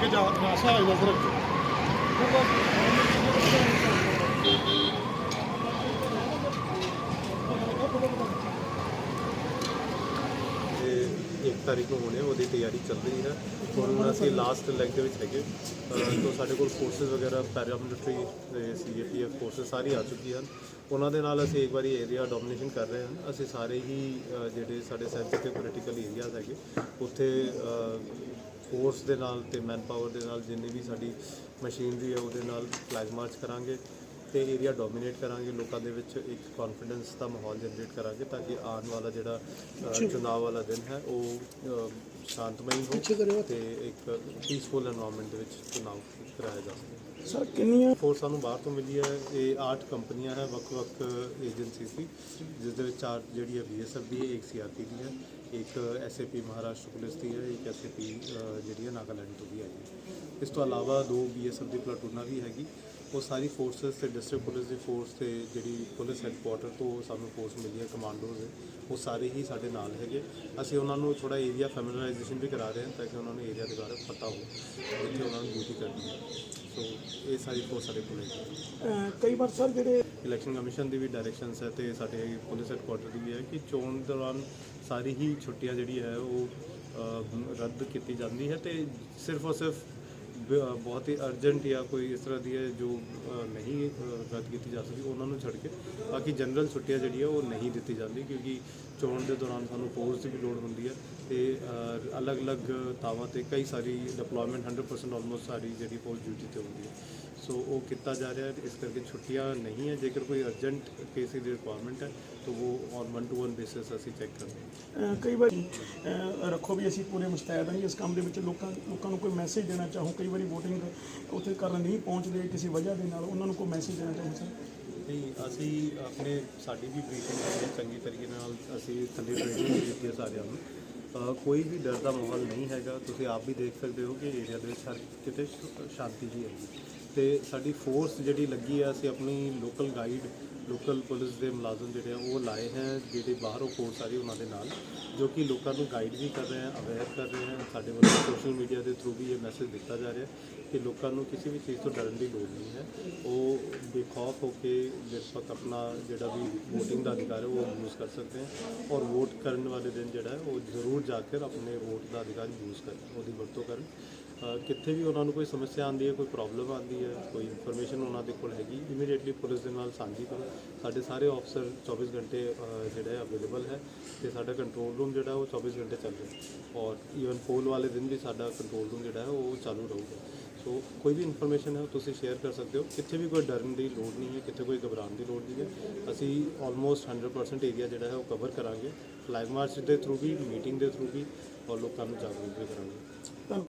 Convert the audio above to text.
ਕਿ ਜਾ ਨਾਸ਼ਾ ਹੋਇਆ ਫਿਰ ਤੇ ਇੱਕ ਤਾਰੀਖ ਨੂੰ ਹੋਣੇ, ਉਹਦੀ ਤਿਆਰੀ ਚੱਲ ਰਹੀ ਹੈ। ਹੁਣ ਅਸੀਂ ਲਾਸਟ ਲੈਗ ਦੇ ਵਿੱਚ ਹੈਗੇ। ਤੋਂ ਸਾਡੇ ਕੋਲ ਫੋਰਸਸ ਵਗੈਰਾ ਪੈਰਾਮਿਲਟਰੀ ਤੇ ਸੀਏਪੀਐਫ ਫੋਰਸਸ ਸਾਰੀ ਆ ਚੁੱਕੀ ਹਨ। ਉਹਨਾਂ ਦੇ ਨਾਲ ਅਸੀਂ ਇੱਕ ਵਾਰੀ ਏਰੀਆ ਡੋਮੀਨੇਸ਼ਨ ਕਰ ਰਹੇ ਹਾਂ। ਅਸੀਂ ਸਾਰੇ ਹੀ ਜਿਹੜੇ ਸਾਡੇ ਸੈਂਸਿਟਿਵ ਪੋਲੀਟੀਕਲ ਏਰੀਆਜ਼ ਹੈਗੇ, ਉੱਥੇ ਫੋਰਸ ਦੇ ਨਾਲ ਤੇ ਮੈਨ ਪਾਵਰ ਦੇ ਨਾਲ, ਜਿੰਨੀ ਵੀ ਸਾਡੀ ਮਸ਼ੀਨਰੀ ਹੈ, ਉਹਦੇ ਨਾਲ ਫਲੈਗ ਮਾਰਚ ਕਰਾਂਗੇ। ਤੇ ਏਰੀਆ ਡੋਮੀਨੇਟ ਕਰਾਂਗੇ ਲੋਕਾਂ ਦੇ ਵਿੱਚ ਇੱਕ ਕੌਨਫੀਡੈਂਸ ਦਾ ਮਾਹੌਲ ਜਨਰੇਟ ਕਰਾਂਗੇ ਤਾਂ ਕਿ ਆਉਣ ਵਾਲਾ ਜਿਹੜਾ ਚੁਣਾਵ ਵਾਲਾ ਦਿਨ ਹੈ ਉਹ ਸ਼ਾਂਤਮਈ ਹੋ ਤੇ ਇੱਕ ਪੀਸਫੁਲ এনवायरमेंਟ ਦੇ ਵਿੱਚ ਚੁਣਾਵ ਕਰਾਇਆ ਜਾ ਸਕੇ। ਸਰ ਕਿੰਨੀਆਂ ਫੋਰ ਸਾਨੂੰ ਬਾਹਰ ਤੋਂ ਮਿਲੀ ਹੈ। ਇਹ 8 ਕੰਪਨੀਆਂ ਹੈ ਵੱਖ-ਵੱਖ ਏਜੰਸੀ ਦੀ ਜਿਸ ਦੇ ਵਿੱਚ ਚਾਰ ਜਿਹੜੀ ਹੈ ਬੀਐਸਐਫ ਦੀ ਹੈ ਇੱਕ ਸੀਆਰਪੀ ਦੀ ਹੈ ਇੱਕ ਐਸਏਪੀ ਮਹਾਰਾਸ਼ਟਰ ਪੁਲਿਸ ਦੀ ਹੈ ਇੱਕ ਐਸਏਪੀ ਜਿਹੜੀ ਹੈ ਨਾਗਾਲੈਂਡ ਤੋਂ ਵੀ ਆਈ ਹੈ। ਇਸ ਤੋਂ ਇਲਾਵਾ ਦੋ ਬੀਐਸਐਫ ਦੀ ਪਲਟੂਨਾ ਵੀ ਹੈਗੀ। ਉਹ ਸਾਰੀ ਫੋਰਸਸ ਤੇ ਡਿਸਟ੍ਰਿਕਟ ਪੁਲਿਸ ਦੀ ਫੋਰਸ ਤੇ ਜਿਹੜੀ ਪੁਲਿਸ ਹੈੱਡਕੁਆਟਰ ਤੋਂ ਸਾਨੂੰ ਫੋਰਸ ਮਿਲੀ ਹੈ ਕਮਾਂਡੋਜ਼ ਉਹ ਸਾਰੇ ਹੀ ਸਾਡੇ ਨਾਲ ਹੈਗੇ। ਅਸੀਂ ਉਹਨਾਂ ਨੂੰ ਥੋੜਾ ਏਰੀਆ ਫੈਮਿਲਰਾਈਜ਼ ਵੀ ਕਰਾ ਰਹੇ ਹਾਂ ਤਾਂ ਕਿ ਉਹਨਾਂ ਨੂੰ ਏਰੀਆ ਦੇ ਬਾਰੇ ਪਤਾ ਹੋ ਜਿੱਥੇ ਉਹਨਾਂ ਨੂੰ ਡਿਊਟੀ ਕਰਨੀ ਹੈ। ਸੋ ਇਹ ਸਾਰੀ ਫੋਰਸ ਸਾਡੇ ਕੋਲ ਹੈ। ਅਹ ਕਈ ਵਾਰ ਸਰ ਜਿਹੜੇ ਇਲੈਕਸ਼ਨ ਕਮਿਸ਼ਨ ਦੀ ਵੀ ਡਾਇਰੈਕਸ਼ਨਸ ਹੈ ਤੇ ਸਾਡੇ ਪੁਲਿਸ ਹੈਡਕੁਆਟਰ ਦੀ ਵੀ ਹੈ ਕਿ ਚੋਣ ਦੌਰਾਨ ਸਾਰੀ ਹੀ ਛੁੱਟੀਆਂ ਜਿਹੜੀ ਹੈ ਉਹ ਰੱਦ ਕੀਤੀ ਜਾਂਦੀ ਹੈ ਤੇ ਸਿਰਫ ਔਰ ਸਿਰਫ ਬਹੁਤ ਹੀ ਅਰਜੈਂਟ ਜਾਂ ਕੋਈ ਇਸ ਤਰ੍ਹਾਂ ਦੀ ਹੈ ਜੋ ਨਹੀਂ ਅ, ਰੱਦ ਕੀਤੀ ਜਾ ਸਕਦੀ ਉਹਨਾਂ ਨੂੰ ਛੱਡ ਕੇ ਬਾਕੀ ਜਨਰਲ ਛੁੱਟੀਆਂ ਜਿਹੜੀ ਹੈ ਉਹ ਨਹੀਂ ਦਿੱਤੀ ਜਾਂਦੀ ਕਿਉਂਕਿ ਚੋਣ ਦੇ ਦੌਰਾਨ ਸਾਨੂੰ ਫੋਰਸ ਦੀ ਵੀ ਲੋੜ ਹੁੰਦੀ ਹੈ ਤੇ ਅਲੱਗ-ਅਲੱਗ ਥਾਵਾਂ ਤੇ ਕਈ ਸਾਰੀ ਡਿਪਲੋਇਮੈਂਟ 100% ਆਲਮੋਸਟ ਸਾਰੀ ਜਿਹੜੀ ਫੋਰਸ ਡਿਊਟੀ ਤੇ ਹੁੰਦੀ ਹੈ। ਸੋ ਉਹ ਕੀਤਾ ਜਾ ਰਿਹਾ ਹੈ ਇਸ ਕਰਕੇ ਛੁੱਟੀਆਂ ਨਹੀਂ ਹੈ। ਜੇਕਰ ਕੋਈ ਅਰਜੈਂਟ ਕੇਸ ਦੀ ਰਿਕੁਆਇਰਮੈਂਟ ਹੈ ਤਾਂ ਉਹ on one to one basis ਅਸੀਂ ਚੈੱਕ ਕਰਦੇ ਹਾਂ। ਕਈ ਵਾਰੀ ਰੱਖੋ ਵੀ ਅਸੀਂ ਪੂਰੇ ਮੁਸਤੈਦ ਹਾਂ ਇਸ ਕੰਮ ਦੇ ਵਿੱਚ ਲੋਕਾਂ ਲੋਕਾਂ ਨੂੰ ਕੋਈ ਮੈਸੇਜ ਦੇਣਾ ਚਾਹੋ ਕਈ ਵਾਰੀ VOTING ਉੱਥੇ ਕਰਨ ਨਹੀਂ ਪਹੁੰਚਦੇ ਕਿਸੇ ਵਜ੍ਹਾ ਦੇ ਨਾਲ ਉਹਨਾਂ ਨੂੰ ਕੋਈ ਮੈਸੇਜ ਦੇਣਾ ਚਾਹੋ ਸਰ? ਨਹੀਂ ਅਸੀਂ ਆਪਣੇ ਸਾਡੀ ਵੀ ਬਰੀਫਿੰਗ ਹੈ ਚੰਗੀ ਤਰੀਕੇ ਨਾਲ ਅਸੀਂ ਥੱਲੇ ਟ੍ਰੇਨਿੰਗ ਦਿੱਤੀ ਹੈ ਸਾਰਿਆਂ ਨੂੰ। ਕੋਈ ਵੀ ਡਰ ਦਾ ਮਾਹੌਲ ਨਹੀਂ ਹੈਗਾ। ਤੁਸੀਂ ਆਪ ਵੀ ਦੇਖ ਸਕਦੇ ਹੋ ਕਿ ਏਰੀਆ ਦੇ ਵਿੱਚ ਹਰ ਕਿਤੇ ਸ਼ਾਂਤੀ ਜੀ ਹੈਗੀ ਤੇ ਸਾਡੀ ਫੋਰਸ ਜਿਹੜੀ ਲੱਗੀ ਹੈ ਅਸੀਂ ਆਪਣੀ ਲੋਕਲ ਗਾਈਡ ਲੋਕਲ ਪੁਲਿਸ ਦੇ ਮੁਲਾਜ਼ਮ ਜਿਹੜੇ ਆ, ਉਹ ਲਾਏ ਹੈ, ਜਿਹੜੇ ਬਾਹਰੋਂ ਫੋਰਸ ਆ ਰਹੀ ਉਹਨਾਂ ਦੇ ਨਾਲ, ਜੋ ਕਿ ਲੋਕਾਂ ਨੂੰ ਗਾਈਡ ਵੀ ਕਰ ਰਹੇ ਹਨ ਅਵੇਅਰ ਕਰ ਰਹੇ ਹਨ ਸਾਡੇ ਵੱਲੋਂ ਸੋਸ਼ਲ ਮੀਡੀਆ ਦੇ ਥਰੂ ਵੀ ਇਹ ਮੈਸੇਜ ਦਿੱਤਾ ਜਾ ਰਿਹਾ ਕਿ ਲੋਕਾਂ ਨੂੰ ਕਿਸੇ ਵੀ ਚੀਜ਼ ਤੋਂ ਡਰਨ ਦੀ ਲੋੜ ਨਹੀਂ ਹੈ। ਉਹ ਬੇਖੌਫ ਹੋ ਕੇ ਨਿਰਪੱਖ ਆਪਣਾ ਜਿਹੜਾ ਵੀ VOTING ਦਾ ਅਧਿਕਾਰ ਹੈ, ਉਹ ਯੂਜ਼ ਕਰ ਸਕਦੇ ਹਨ ਔਰ ਵੋਟ ਕਰਨ ਵਾਲੇ ਦਿਨ ਜਿਹੜਾ ਹੈ, ਉਹ ਜ਼ਰੂਰ ਜਾ ਕੇ ਆਪਣੇ ਵੋਟ ਦਾ ਅਧਿਕਾਰ ਯੂਜ਼ ਕਰਨ, ਉਹਦੀ ਵਰਤੋਂ ਕਰਨ। ਕਿੱਥੇ ਵੀ ਉਹਨਾਂ ਨੂੰ ਕੋਈ ਸਮੱਸਿਆ ਆਉਂਦੀ ਹੈ, ਕੋਈ ਪ੍ਰੋਬਲਮ ਆਉਂਦੀ ਹੈ, ਕੋਈ ਇਨਫੋਰਮੇਸ਼ਨ ਉਹਨਾਂ ਦੇ ਕੋਲ ਹੈਗੀ ਇਮੀਡੀਏਟਲੀ ਪੁਲਿਸ ਦੇ ਨਾਲ ਸਾਂਝੀ ਕਰੋ। ਸਾਡੇ ਸਾਰੇ ਆਫਸਰ 24 ਘੰਟੇ ਜਿਹੜਾ ਅਵੇਲੇਬਲ ਹੈ ਤੇ ਸਾਡਾ ਕੰਟਰੋਲ ਰੂਮ ਜਿਹੜਾ ਉਹ 24 ਘੰਟੇ ਚੱਲ ਰਿਹਾ ਔਰ ਈਵਨ ਪੋਲ ਵਾਲੇ ਦਿਨ ਵੀ ਸਾਡਾ ਕੰਟਰੋਲ ਰੂਮ ਜਿਹੜਾ ਹੈ ਉਹ ਚਾਲੂ ਰਹੂਗਾ। ਸੋ ਕੋਈ ਵੀ ਇਨਫੋਰਮੇਸ਼ਨ ਹੈ ਉਹ ਤੁਸੀਂ ਸ਼ੇਅਰ ਕਰ ਸਕਦੇ ਹੋ। ਕਿੱਥੇ ਵੀ ਕੋਈ ਡਰਨ ਦੀ ਲੋੜ ਨਹੀਂ ਹੈ, ਕਿੱਥੇ ਕੋਈ ਘਬਰਾਉਣ ਦੀ ਲੋੜ ਨਹੀਂ ਹੈ। ਅਸੀਂ ਆਲਮੋਸਟ 100% ਏਰੀਆ ਜਿਹੜਾ ਹੈ ਉਹ ਕਵਰ ਕਰਾਂਗੇ। ਫਲੈਗ ਮਾਰਚ ਦੇ ਥਰੂ ਵੀ ਮੀਟਿੰਗ ਦੇ ਥਰੂ ਵੀ, ਔਰ ਲੋਕਾਂ ਨੂੰ ਜਾਗਰੂਕ ਵੀ ਕਰਾਂਗੇ।